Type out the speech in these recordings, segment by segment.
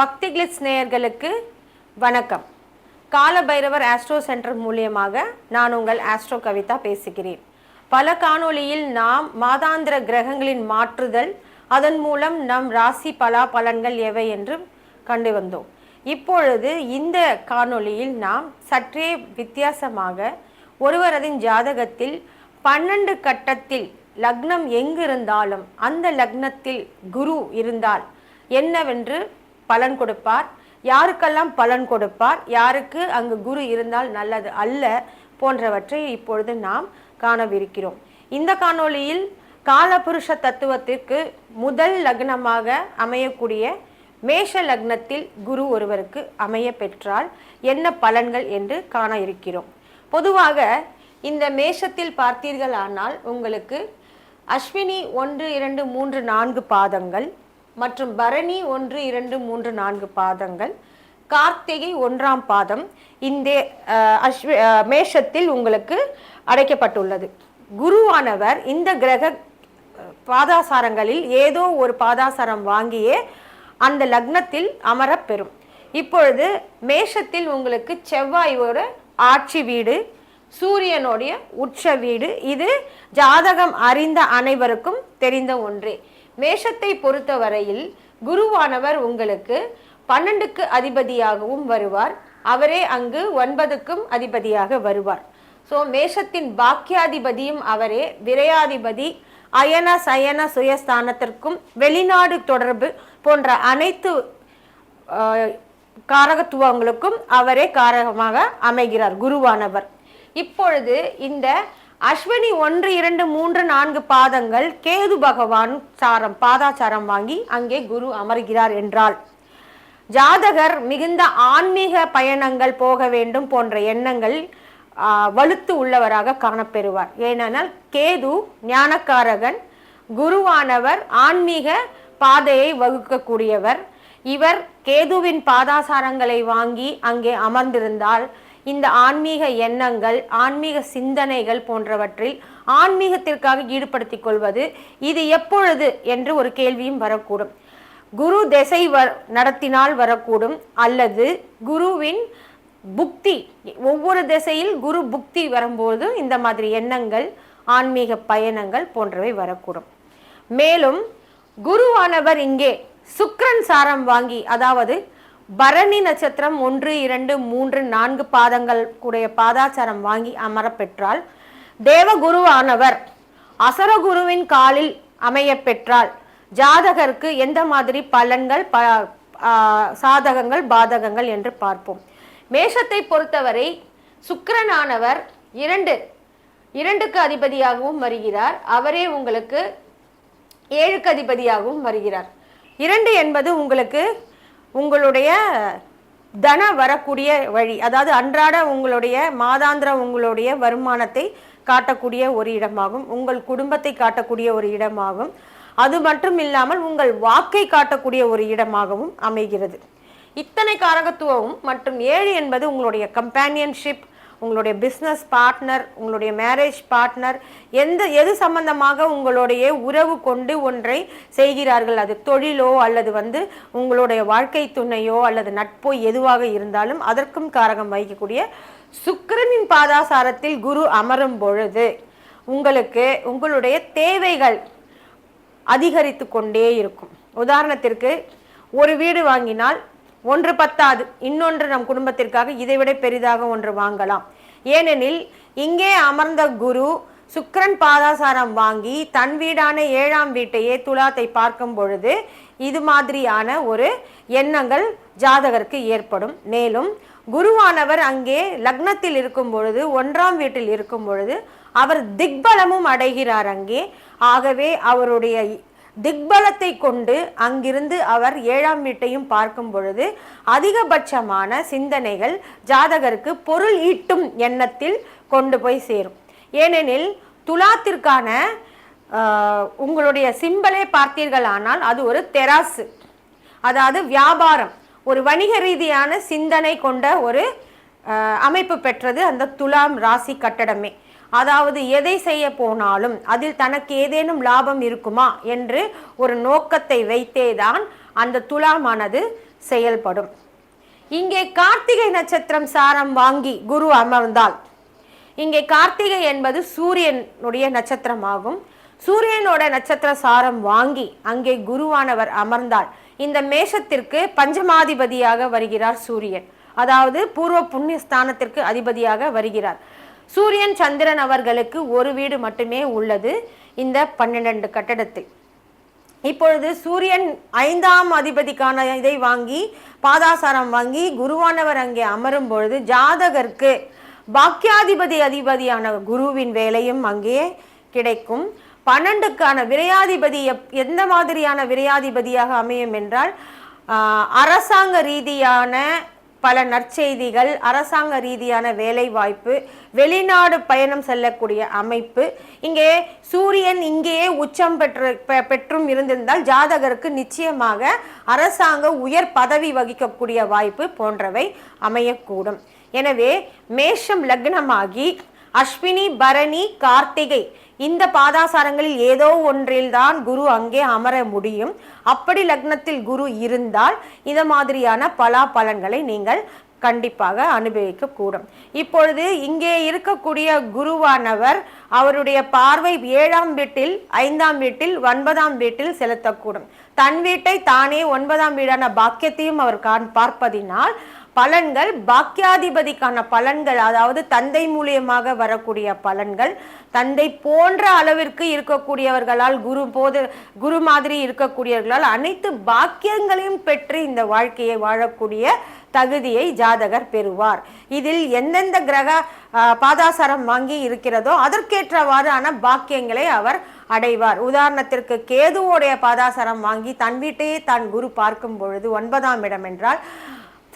பக்தி கிளிட்ஸ் நேயர்களுக்கு வணக்கம். கால பைரவர் ஆஸ்ட்ரோ சென்டர் மூலியமாக நான் உங்கள் ஆஸ்ட்ரோ கவிதா பேசுகிறேன். பல காணொளியில் நாம் மாதாந்திர கிரகங்களின் மாற்றுதல் அதன் மூலம் நம் ராசி பலா பலன்கள் எவை என்று கண்டு வந்தோம். இப்பொழுது இந்த காணொளியில் நாம் சற்றே வித்தியாசமாக ஒருவரதின் ஜாதகத்தில் பன்னெண்டு கட்டத்தில் லக்னம் எங்கு இருந்தாலும் அந்த லக்னத்தில் குரு இருந்தால் என்னவென்று பலன் கொடுப்பார். யாருக்கெல்லாம் பலன் கொடுப்பார்? யாருக்கு அங்கு குரு இருந்தால் நல்லது அல்ல போன்றவற்றை இப்பொழுது நாம் காணவிருக்கிறோம். இந்த காணொளியில் காலபுருஷ தத்துவத்திற்கு முதல் லக்னமாக அமையக்கூடிய மேஷ லக்னத்தில் குரு ஒருவருக்கு அமைய பெற்றால் என்ன பலன்கள் என்று காண இருக்கிறோம். பொதுவாக இந்த மேஷத்தில் பார்த்தீர்களானால் உங்களுக்கு அஸ்வினி ஒன்று இரண்டு மூன்று நான்கு பாதங்கள் மற்றும் பரணி ஒன்று இரண்டு மூன்று நான்கு பாதங்கள். கார்த்திகை ஒன்றாம் பாதம் இந்த அஹ், அஸ்வி மேஷத்தில் உங்களுக்கு அடைக்கப்பட்டுள்ளது. குருவானவர் இந்த கிரக பாதாசாரங்களில் ஏதோ ஒரு பாதாசாரம் வாங்கியே அந்த லக்னத்தில் அமரப் பெறும். இப்பொழுது மேஷத்தில் உங்களுக்கு செவ்வாயோட ஆட்சி வீடு சூரியனுடைய உச்ச வீடு. இது ஜாதகம் அறிந்த அனைவருக்கும் தெரிந்த ஒன்றே. மேஷத்தை பொறுத்தவரையில் குருவானவர் உங்களுக்கு பன்னெண்டுக்கு அதிபதியாகவும் வருவார். அவரே அங்கு ஒன்பதுக்கும் அதிபதியாக வருவார். ஸோ மேஷத்தின் பாக்கியாதிபதியும் அவரே. விரையாதிபதி அயன சயன சுயஸ்தானத்திற்கும் வெளிநாடு தொடர்பு போன்ற அனைத்து காரகத்துவங்களுக்கும் அவரே காரகமாக அமைகிறார் குருவானவர். இப்பொழுது இந்த அஸ்வினி ஒன்று இரண்டு மூன்று நான்கு பாதங்கள் கேது பகவான் சாரம் பாதாச்சாரம் வாங்கி அங்கே குரு அமர்கிறார் என்றால். ஜாதகர் மிகுந்த ஆன்மீக பயணங்கள் போக வேண்டும் போன்ற எண்ணங்கள் வலுத்து உள்ளவராக காணப்பெறுவார். ஏனென்றால் கேது ஞானக்காரகன் குருவானவர் ஆன்மீக பாதையை வகுக்கக்கூடியவர். இவர் கேதுவின் பாதாசாரங்களை வாங்கி அங்கே அமர்ந்திருந்தால் இந்த ஆன்மீக எண்ணங்கள் ஆன்மீக சிந்தனைகள் போன்றவற்றில் ஆன்மீகத்திற்காக ஈடுபடுத்திக் கொள்வது இது எப்பொழுது என்று ஒரு கேள்வியும் வரக்கூடும். குரு திசை வ நடத்தினால் வரக்கூடும் அல்லது குருவின் புக்தி ஒவ்வொரு திசையில் குரு புக்தி வரும்போது இந்த மாதிரி எண்ணங்கள் ஆன்மீக பயணங்கள் போன்றவை வரக்கூடும். மேலும் குருவானவர் இங்கே சுக்கிரன் சாரம் வாங்கி அதாவது பரணி நட்சத்திரம் ஒன்று இரண்டு மூன்று நான்கு பாதங்கள் கூடிய பாதாச்சாரம் வாங்கி அமரப்பெற்றால் தேவகுருவானவர் அசரகுருவின் காலில் அமைய பெற்றால் ஜாதகருக்கு எந்த மாதிரி பலன்கள் ப சாதகங்கள் பாதகங்கள் என்று பார்ப்போம். மேஷத்தை பொறுத்தவரை சுக்கரனானவர் இரண்டு இரண்டுக்கு அதிபதியாகவும் வருகிறார். அவரே உங்களுக்கு ஏழுக்கு அதிபதியாகவும் வருகிறார். இரண்டு என்பது உங்களுக்கு உங்களுடைய தன வரக்கூடிய வழி அதாவது அன்றாட உங்களுடைய மாதாந்திர உங்களுடைய வருமானத்தை காட்டக்கூடிய ஒரு இடமாகும் உங்கள் குடும்பத்தை காட்டக்கூடிய ஒரு இடமாகும் அது மட்டும் இல்லாமல் உங்கள் வாக்கை காட்டக்கூடிய ஒரு இடமாகவும் அமைகிறது. இத்தனை காரகத்துவமும் மற்றும் ஏழு என்பது உங்களுடைய கம்பேனியன்ஷிப் உங்களுடைய பிஸ்னஸ் பார்ட்னர் உங்களுடைய மேரேஜ் பார்ட்னர் எந்த எது சம்பந்தமாக உங்களுடைய உறவு கொண்டு ஒன்றை செய்கிறார்கள்? அது தொழிலோ அல்லது வந்து உங்களுடைய வாழ்க்கை துணையோ அல்லது நட்போ எதுவாக இருந்தாலும் அதற்கும் காரகம் வகிக்கக்கூடிய சுக்கரனின் பாதாசாரத்தில் குரு அமரும் பொழுது உங்களுக்கு உங்களுடைய தேவைகள் அதிகரித்து கொண்டே இருக்கும். உதாரணத்திற்கு ஒரு வீடு வாங்கினால் ஒன்று பத்தாது. இன்னொன்று நம் குடும்பத்திற்காக இதைவிட பெரிதாக ஒன்று வாங்கலாம். ஏனெனில் இங்கே அமர்ந்த குரு சுக்ரன் பாதாசாரம் வாங்கி தன் வீடான ஏழாம் வீட்டையே துலாத்தை பார்க்கும் பொழுது இது மாதிரியான ஒரு எண்ணங்கள் ஜாதகருக்கு ஏற்படும். மேலும் குருவானவர் அங்கே லக்னத்தில் இருக்கும் பொழுது ஒன்றாம் வீட்டில் இருக்கும் பொழுது அவர் திக்பலமும் அடைகிறார் அங்கே. ஆகவே அவருடைய திக்பலத்தை கொண்டு அங்கிருந்து அவர் ஏழாம் வீட்டையும் பார்க்கும் பொழுது அதிகபட்சமான சிந்தனைகள் ஜாதகருக்கு பொருள் ஈட்டும் எண்ணத்தில் கொண்டு போய் சேரும். ஏனெனில் துலாத்திற்கான உங்களுடைய சிம்பலே பார்த்தீர்களானால் அது ஒரு தெராசு. அதாவது வியாபாரம் ஒரு வணிக ரீதியான சிந்தனை கொண்ட ஒரு அமைப்பு பெற்றது அந்த துலாம் ராசி கட்டடமே. அதாவது எதை செய்ய போனாலும் அதில் தனக்கு ஏதேனும் லாபம் இருக்குமா என்று ஒரு நோக்கத்தை வைத்தேதான் அந்த துலாமானது செயல்படும். இங்கே கார்த்திகை நட்சத்திரம் சாரம் வாங்கி குரு அமர்ந்தால் இங்கே கார்த்திகை என்பது சூரியனுடைய நட்சத்திரமாகும். சூரியனோட நட்சத்திர சாரம் வாங்கி அங்கே குருவானவர் அமர்ந்தால் இந்த மேஷத்திற்கு பஞ்சமாதிபதியாக வருகிறார் சூரியன். அதாவது பூர்வ புண்ணிய ஸ்தானத்திற்கு அதிபதியாக வருகிறார். சூரியன் சந்திரன் அவர்களுக்கு ஒரு வீடு மட்டுமே உள்ளது இந்த பன்னிரண்டு கட்டடத்தில். இப்பொழுது சூரியன் ஐந்தாம் அதிபதிக்கான இதை வாங்கி பாதாசாரம் வாங்கி குருவானவர் அங்கே அமரும் பொழுது ஜாதகருக்கு பாக்கியாதிபதி அதிபதியான குருவின் வேலையும் அங்கே கிடைக்கும். பன்னெண்டுக்கான விரையாதிபதி எப் எந்த மாதிரியான விரையாதிபதியாக அமையும் என்றால் அரசாங்க ரீதியான பல நற்செய்திகள் அரசாங்க ரீதியான வேலை வாய்ப்பு வெளிநாடு பயணம் செல்லக்கூடிய அமைப்பு. இங்கே சூரியன் இங்கேயே உச்சம் பெற்று பெ- பெற்றும் இருந்திருந்தால் ஜாதகருக்கு நிச்சயமாக அரசாங்க உயர் பதவி வகிக்கக்கூடிய வாய்ப்பு போன்றவை அமையக்கூடும். எனவே மேஷம் லக்னமாகி அஸ்வினி பரணி கார்த்திகை இந்த பாதாசாரங்களில் ஏதோ ஒன்றில்தான் குரு அங்கே அமர முடியும். அப்படி லக்னத்தில் குரு இருந்தால் இந்த மாதிரியான பலா பலன்களை நீங்கள் கண்டிப்பாக அனுபவிக்க கூடும் இப்பொழுது இங்கே இருக்கக்கூடிய குருவானவர் அவருடைய பார்வை ஏழாம் வீட்டில் ஐந்தாம் வீட்டில் ஒன்பதாம் வீட்டில் செலுத்தக்கூடும். தன் வீட்டை தானே ஒன்பதாம் வீடான பாக்கியத்தையும் அவர் காண் பார்ப்பதினால் பலன்கள் பாக்கியாதிபதிக்கான பலன்கள் அதாவது தந்தை மூலியமாக வரக்கூடிய பலன்கள் தந்தை போன்ற அளவிற்கு இருக்கக்கூடியவர்களால் குரு போது குரு மாதிரி இருக்கக்கூடியவர்களால் அனைத்து பாக்கியங்களையும் பெற்று இந்த வாழ்க்கையை வாழக்கூடிய தகுதியை ஜாதகர் பெறுவார். இதில் எந்தெந்த கிரக பாதாசாரம் வாங்கி இருக்கிறதோ அதற்கேற்றவாறான பாக்கியங்களை அவர் அடைவார். உதாரணத்திற்கு கேதுவோடைய பாதாசாரம் வாங்கி தன் வீட்டையே தான் குரு பார்க்கும் பொழுது ஒன்பதாம் இடம் என்றால்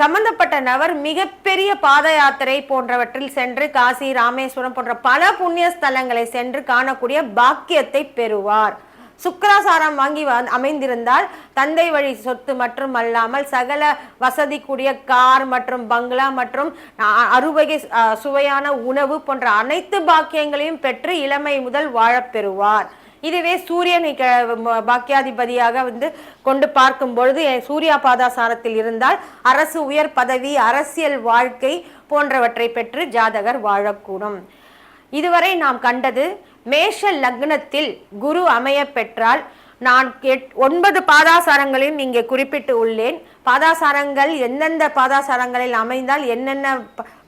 சம்பந்தப்பட்ட நபர் மிகப்பெரிய பாத யாத்திரை போன்றவற்றில் சென்று காசி ராமேஸ்வரம் போன்ற பல புண்ணிய ஸ்தலங்களை சென்று காணக்கூடிய பாக்கியத்தை பெறுவார். சுக்கராசாரம் வாங்கி அமைந்திருந்தால் தந்தை வழி சொத்து மற்றும் அல்லாமல் சகல வசதி கூடிய கார் மற்றும் பங்களா மற்றும் அறுவகை சுவையான உணவு போன்ற அனைத்து பாக்கியங்களையும் பெற்று இளமை முதல் வாழப் பெறுவார். இதுவே சூரியனை க- பாக்கியாதிபதியாக வந்து கொண்டு பார்க்கும் பொழுது சூர்யா பாதாசாரத்தில் இருந்தால் அரசு உயர் பதவி அரசியல் வாழ்க்கை போன்றவற்றை பெற்று ஜாதகர் வாழக்கூடும். இதுவரை நாம் கண்டது மேஷ லக்னத்தில் குரு அமைய பெற்றால் நான் எட் ஒன்பது பாதாசாரங்களையும் இங்கே குறிப்பிட்டு உள்ளேன். பாதாசாரங்கள் எந்தெந்த பாதாசாரங்களில் அமைந்தால் என்னென்ன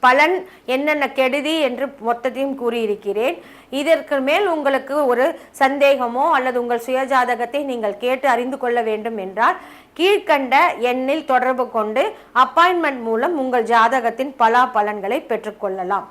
பலன் என்னென்ன கெடுதி என்று மொத்தத்தையும் கூறியிருக்கிறேன். இதற்கு மேல் உங்களுக்கு ஒரு சந்தேகமோ அல்லது உங்கள் சுயஜாதகத்தை நீங்கள் கேட்டு அறிந்து கொள்ள வேண்டும் என்றால் கீழ்க்கண்ட எண்ணில் தொடர்பு கொண்டு அப்பாயின்மெண்ட் மூலம் உங்கள் ஜாதகத்தின் பலா பலன்களை பெற்றுக்கொள்ளலாம்.